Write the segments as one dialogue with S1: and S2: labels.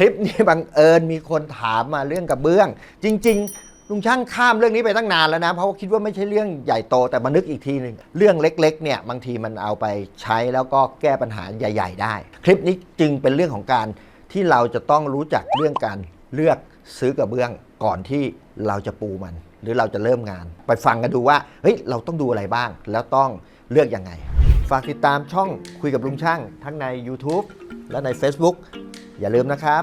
S1: คลิปนี้บังเอิญมีคนถามมาเรื่องกระเบื้อง จริง ๆ ลุงช่างข้ามเรื่องนี้ไปตั้งนานแล้วนะ เพราะว่าคิดว่าไม่ใช่เรื่องใหญ่โตแต่มานึกอีกทีหนึ่งเรื่องเล็กๆเนี่ยบางทีมันเอาไปใช้แล้วก็แก้ปัญหาใหญ่ ๆ ได้ คลิปนี้จึงเป็นเรื่องของการที่เราจะต้องรู้จักเรื่องการเลือกซื้อกระเบื้องก่อนที่เราจะปูมัน หรือเราจะเริ่มงาน ไปฟังกันดูว่าเฮ้ยเราต้องดูอะไรบ้าง แล้วต้องเลือกยังไง ฝากติดตามช่องคุยกับลุงช่างทั้งใน YouTube และใน Facebook อย่าลืมนะครับ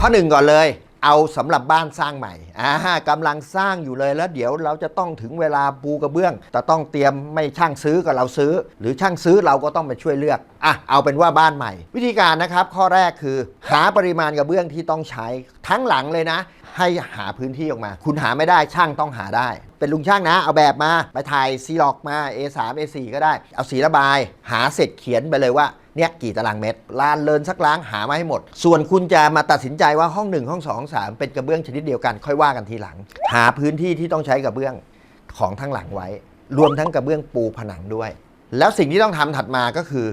S1: ข้อหนึ่งก่อนเลย เอาสำหรับบ้านสร้างใหม่อ่ากำลังสร้างอยู่เลยแล้วเดี๋ยวเราจะต้องถึงเวลาปูกระเบื้อง แต่ต้องเตรียมไม่ช่างซื้อก็เราซื้อ หรือช่างซื้อเราก็ต้องไปช่วยเลือกอะเอาเป็นว่าบ้านใหม่ วิธีการนะครับ ข้อแรกคือ หาปริมาณกระเบื้องที่ต้องใช้ทั้งหลังเลยนะให้หาพื้นที่ออกมา คุณหาไม่ได้ช่างต้องหาได้ เป็นลุงช่างนะ เอาแบบมา ไปถ่ายซีล็อกมา A3 A4 ก็ได้ เอาสีระบาย หาเสร็จเขียนไปเลยว่า เนี่ยกี่ตารางเมตรลานเลินสักล้างหามาให้หมด ส่วนคุณจะมาตัดสินใจว่าห้อง 1 ห้อง 2 3 เป็นกระเบื้องชนิดเดียวกัน ค่อยว่ากันทีหลัง หาพื้นที่ที่ต้องใช้กระเบื้องของทั้งหลังไว้ รวมทั้งกระเบื้องปูผนังด้วย แล้วสิ่งที่ต้องทำถัดมาก็คือ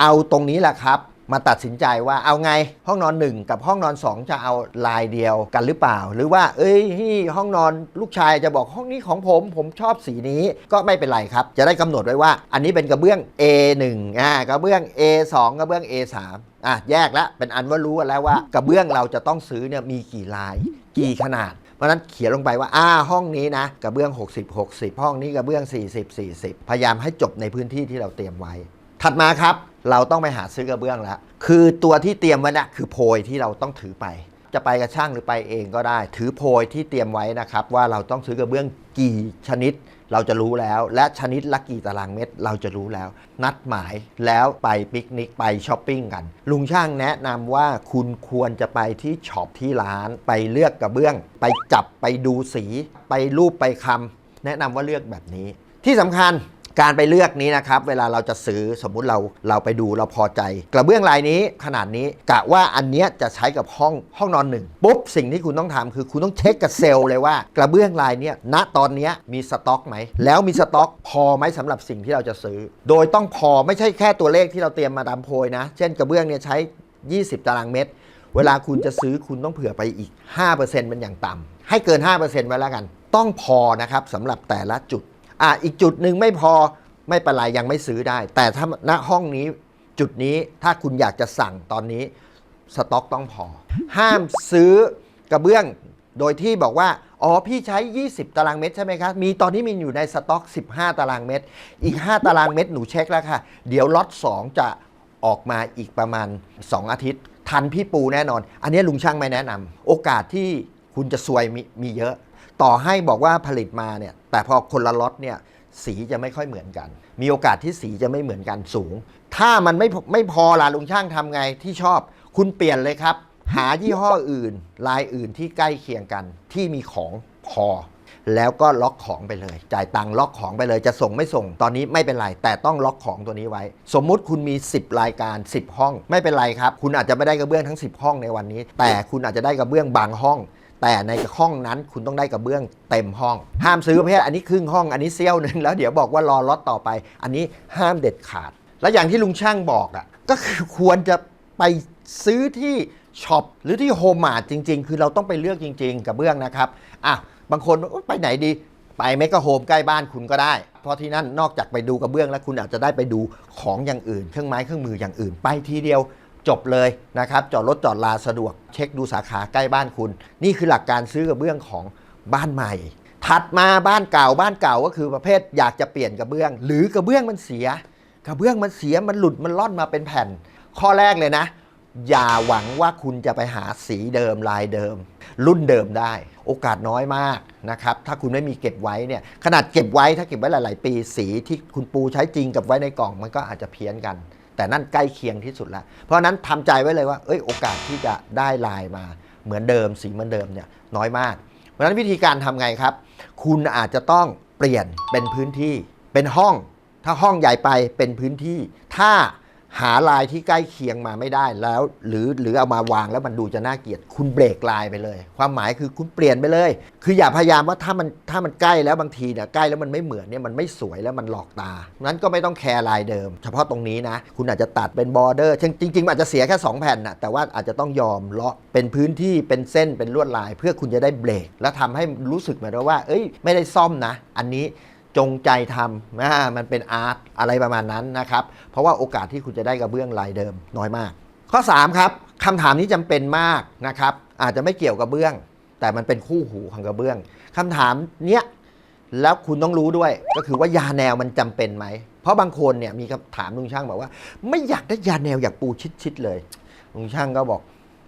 S1: เอาตรงนี้แหละครับ มาตัดสินใจว่าเอาไงห้องนอน 1 กับห้องนอน 2 จะเอาลายเดียวกันหรือเปล่า หรือว่า เอ้ยที่ห้องนอนลูกชายจะบอกห้องนี้ของผม ผมชอบสีนี้ก็ไม่เป็นไรครับ จะได้กำหนดไว้ว่า อันนี้เป็นกระเบื้อง A1 อ่ากระเบื้อง A2 กระเบื้อง A3 อะแยกแล้วเป็นอันว่ารู้แล้วว่ากระเบื้องเราจะต้องซื้อเนี่ยมีกี่ลายกี่ขนาดเพราะฉะนั้นเขียนลงไปว่าอ่าห้องนี้นะกระเบื้อง 60 60 ห้องนี้กระเบื้อง 40 40 พยายามให้จบในพื้นที่ที่เราเตรียมไว้ ถัดมาครับเราต้องไปหาซื้อกระเบื้องแล้ว คือตัวที่เตรียมไว้นะคือโพยที่เราต้องถือไป จะไปกับช่างหรือไปเองก็ได้ ถือโพยที่เตรียมไว้นะครับ ว่าเราต้องซื้อกระเบื้องกี่ชนิดเราจะรู้แล้ว และชนิดละกี่ตารางเมตรเราจะรู้แล้ว นัดหมายแล้วไปปิกนิกไปช้อปปิ้งกัน ลุงช่างแนะนำว่าคุณควรจะไปที่ช็อปที่ร้าน ไปเลือกกระเบื้อง ไปจับไปดูสี ไปรูปไปคำแนะนำว่าเลือกแบบนี้ ที่สำคัญ การไปเลือกนี้นะครับ เวลาเราจะซื้อสมมุติเราเราไปดูเราพอใจ กระเบื้องลายนี้ขนาดนี้กะว่าอันเนี้ยจะใช้กับห้องห้องนอนหนึ่งปุ๊บสิ่งที่คุณต้องทำคือคุณต้องเช็คกับเซลล์เลยว่า กระเบื้องลายเนี้ยณตอนเนี้ยมีสต็อกไหมแล้วมีสต็อกพอไหมสำหรับสิ่งที่เราจะซื้อ โดยต้องพอไม่ใช่แค่ตัวเลขที่เราเตรียมมาดามโพยนะ เช่นกระเบื้องเนี่ยใช้ 20 ตารางเมตร เวลาคุณจะซื้อคุณต้องเผื่อไปอีก 5%เป็นอย่างต่ำให้เกิน 5%ไว้แล้วกัน ต้องพอนะครับสำหรับแต่ละจุด อะอีกจุดหนึ่งไม่พอไม่เป็นไรยังไม่ซื้อได้ แต่ถ้าณห้องนี้จุดนี้ถ้าคุณอยากจะสั่งตอนนี้สต็อกต้องพอ ห้ามซื้อกระเบื้อง โดยที่บอกว่า อ๋อ พี่ใช้ 20 ตารางเมตรใช่ไหมครับมีตอนนี้มีอยู่ในสต็อก 15 ตารางเมตร อีก 5 ตารางเมตรหนูเช็คแล้วค่ะ เดี๋ยวล็อต2จะออกมาอีกประมาณ 2 อาทิตย์ ทันพี่ปูแน่นอน อันนี้ลุงช่างไม่แนะนำโอกาสที่คุณจะซวยมีมีเยอะ ต่อให้บอกว่าผลิตมาเนี่ยแต่พอคนละล็อตเนี่ยสีจะไม่ค่อยเหมือนกัน มีโอกาสที่สีจะไม่เหมือนกันสูง ถ้ามันไม่ไม่พอล่ะลุงช่างทำไงที่ชอบ คุณเปลี่ยนเลยครับ หายี่ห้ออื่น ลายอื่นที่ใกล้เคียงกัน ที่มีของพอ แล้วก็ล็อกของไปเลย จ่ายตังค์ล็อกของไปเลยจะส่งไม่ส่งตอนนี้ไม่เป็นไร แต่ต้องล็อกของตัวนี้ไว้ สมมุติคุณมี 10 รายการ 10 ห้อง ไม่เป็นไรครับ คุณอาจจะไม่ได้กระเบื้องทั้ง 10 ห้องในวันนี้ แต่คุณอาจจะได้กระเบื้องบางห้อง แต่ในห้องนั้นคุณต้องได้กระเบื้องเต็มห้อง ห้ามซื้อประเภทอันนี้ครึ่งห้องอันนี้เซี่ยวหนึ่งแล้วเดี๋ยวบอกว่ารอล็อตต่อไป อันนี้ห้ามเด็ดขาด แล้วอย่างที่ลุงช่างบอกอะก็คือควรจะไปซื้อที่ช็อปหรือที่โฮมมาร์ทจริง ๆ คือเราต้องไปเลือกจริง ๆกับเบื้องนะครับอะบางคนบอกไปไหนดีไปเมกะโฮมใกล้บ้านคุณก็ได้ เพราะที่นั่นนอกจากไปดูกระเบื้องแล้วคุณอาจจะได้ไปดูของอย่างอื่น เครื่องไม้เครื่องมืออย่างอื่น ไปทีเดียว จบเลยนะครับจอดรถจอดลาสะดวก เช็คดูสาขาใกล้บ้านคุณ นี่คือหลักการซื้อกระเบื้องของบ้านใหม่ ถัดมาบ้านเก่าบ้านเก่าก็คือประเภทอยากจะเปลี่ยนกระเบื้อง หรือกระเบื้องมันเสีย กระเบื้องมันเสียมันหลุดมันล่อนมาเป็นแผ่น ข้อแรกเลยนะ อย่าหวังว่าคุณจะไปหาสีเดิมลายเดิม รุ่นเดิมได้ โอกาสน้อยมากนะครับถ้าคุณไม่มีเก็บไว้เนี่ยขนาดเก็บไว้ถ้าเก็บไว้หลาย ๆ ปีสีที่คุณปูใช้จริงกับไว้ในกล่องมันก็อาจจะเพี้ยนกัน แต่นั่นใกล้เคียงที่สุดแล้ว เพราะนั้นทำใจไว้เลยว่า เอ้ยโอกาสที่จะได้ลายมาเหมือนเดิมสีเหมือนเดิมเนี่ยน้อยมาก เพราะฉะนั้นวิธีการทำไงครับ คุณอาจจะต้องเปลี่ยนเป็นพื้นที่เป็นห้อง ถ้าห้องใหญ่ไปเป็นพื้นที่ ถ้า หาลายที่ใกล้เคียงมาไม่ได้แล้ว หรือหรือเอามาวางแล้วมันดูจะน่าเกลียดคุณเบรกลายไปเลย ความหมายคือคุณเปลี่ยนไปเลย คืออย่าพยายามว่าถ้ามันถ้ามันใกล้แล้วบางทีเนี่ยใกล้แล้วมันไม่เหมือนเนี่ยมันไม่สวยแล้วมันหลอกตานั้นก็ไม่ต้องแคร์ลายเดิม เฉพาะตรงนี้นะ คุณอาจจะตัดเป็นบอร์เดอร์จริงๆมันอาจจะเสียแค่ 2 แผ่นนะแต่ว่าอาจจะต้องยอมเลาะเป็นพื้นที่เป็นเส้นเป็นลวดลาย เพื่อคุณจะได้เบรก แล้วทำให้รู้สึกเหมือนว่า เอ้ย ไม่ได้ซ่อมนะ อันนี้ จงใจทำนะมันเป็นอาร์ตอะไรประมาณนั้นนะครับ เพราะว่าโอกาสที่คุณจะได้กระเบื้องลายเดิมน้อยมาก ข้อ 3 ครับคำถามนี้จำเป็นมากนะครับ อาจจะไม่เกี่ยวกับเบื้อง แต่มันเป็นคู่หูของกระเบื้องคำถามเนี้ยแล้วคุณต้องรู้ด้วยก็คือว่ายาแนวมันจำเป็นไหม เพราะบางคนเนี่ยมีคำถามลุงช่างบอกว่า ไม่อยากได้ยาแนวอยากปูชิดๆเลยลุงช่างก็บอก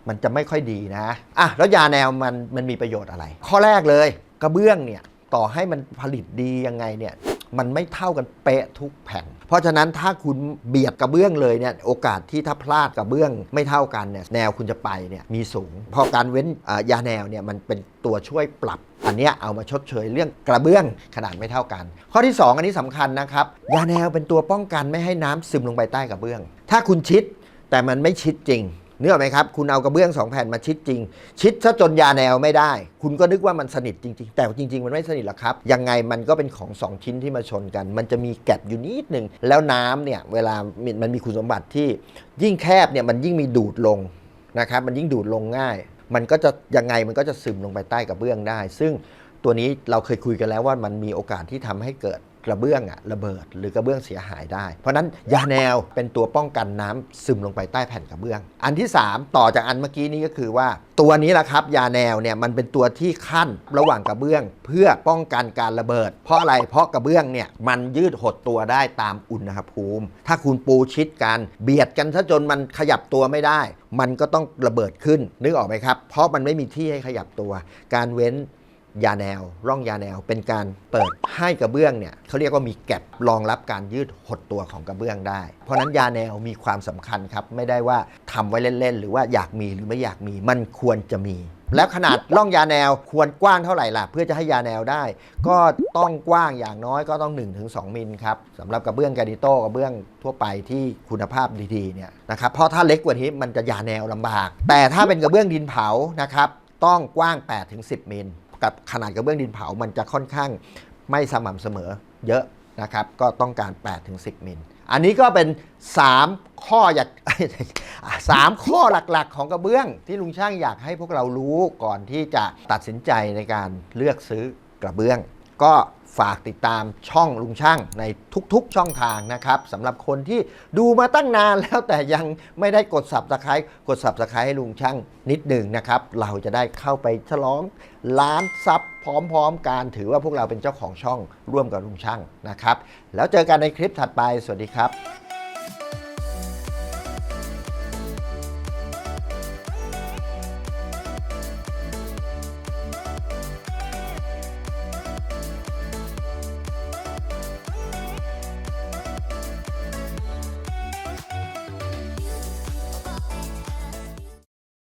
S1: มันจะไม่ค่อยดีนะอะแล้วยาแนวมันมันมีประโยชน์อะไร ข้อแรกเลย กระเบื้องเนี่ย ต่อให้มันผลิตดียังไงเนี่ยมันไม่เท่ากันเป๊ะทุกแผ่น เพราะฉะนั้นถ้าคุณเบียดกระเบื้องเลยเนี่ยโอกาสที่ถ้าพลาดกระเบื้องไม่เท่ากันเนี่ยแนวคุณจะไปเนี่ยมีสูง พอการเว้นยาแนวเนี่ยมันเป็นตัวช่วยปรับ อันนี้เอามาชดเชยเรื่องกระเบื้องขนาดไม่เท่ากัน ข้อที่ 2 อันนี้สำคัญนะครับยาแนวเป็นตัวป้องกันไม่ให้น้ำซึมลงไปใต้กระเบื้อง ถ้าคุณชิดแต่มันไม่ชิดจริง เนื้อไหมครับ คุณเอากระเบื้องสองแผ่นมาชิดจริง ชิดซะจนยาแนวไม่ได้ คุณก็นึกว่ามันสนิทจริง ๆ แต่จริง ๆ มันไม่สนิทหรอกครับ ยังไงมันก็เป็นของสองชิ้นที่มาชนกัน มันจะมีแกลบอยู่นิดหนึ่งแล้วน้ำเนี่ยเวลามันมีคุณสมบัติที่ยิ่งแคบเนี่ยมันยิ่งมีดูดลงนะครับมันยิ่งดูดลงง่าย มันก็จะยังไงมันก็จะซึมลงไปใต้กระเบื้องได้ ซึ่งตัวนี้เราเคยคุยกันแล้วว่ามันมีโอกาสที่ทำให้เกิด กระเบื้องอะระเบิดหรือกระเบื้องเสียหายได้ เพราะนั้นยาแนวเป็นตัวป้องกันน้ำซึมลงไปใต้แผ่นกระเบื้อง อันที่ 3 ต่อจากอันเมื่อกี้นี้ก็คือว่า ตัวนี้แหละครับ ยาแนวเนี่ยมันเป็นตัวที่ขั้นระหว่างกระเบื้อง เพื่อป้องกันการระเบิด เพราะอะไรเพราะกระเบื้องเนี่ยมันยืดหดตัวได้ตามอุณหภูมิ ถ้าคุณปูชิดกันเบียดกันซะจนมันขยับตัวไม่ได้ มันก็ต้องระเบิดขึ้นนึกออกไหมครับ เพราะมันไม่มีที่ให้ขยับตัว การเว้น ยาแนว ร่องยาแนว เป็นการเปิดให้กระเบื้องเนี่ยเขาเรียกว่ามีแกลบรองรับการยืดหดตัวของกระเบื้องได้ เพราะนั้นยาแนวมีความสำคัญครับ ไม่ได้ว่าทำไว้เล่นๆ หรือว่าอยากมีหรือไม่อยากมีมันควรจะมี แล้วขนาดร่องยาแนวควรกว้างเท่าไหร่ล่ะ เพื่อจะให้ยาแนวได้ ก็ต้องกว้างอย่างน้อยก็ต้อง 1-2 มิลครับสำหรับกระเบื้องแกรนิโต้กระเบื้องทั่วไปที่คุณภาพดีๆเนี่ยนะครับเพราะถ้าเล็กกว่านี้มันจะยาแนวลำบาก แต่ถ้าเป็นกระเบื้องดินเผานะครับต้องกว้าง 8-10 มิล กับขนาดกระเบื้องดินเผามันจะค่อนข้างไม่สม่ำเสมอเยอะนะครับ ก็ต้องการ 8-10 มิล อันนี้ก็เป็น 3 ข้ออยากสามข้อหลักๆ ของกระเบื้องที่ลุงช่างอยากให้พวกเรารู้ก่อนที่จะตัดสินใจในการเลือกซื้อกระเบื้อง ก็ ฝากติดตามช่องลุงช่างในทุกๆช่องทางนะครับสำหรับคนที่ดูมาตั้งนานแล้วแต่ยังไม่ได้กด subscribe กด subscribe ให้ลุงช่างนิดหนึ่งนะครับ เราจะได้เข้าไปฉลองล้านซับพร้อมๆกันถือว่าพวกเราเป็นเจ้าของช่องร่วมกับลุงช่างนะครับ แล้วเจอกันในคลิปถัดไปสวัสดีครับ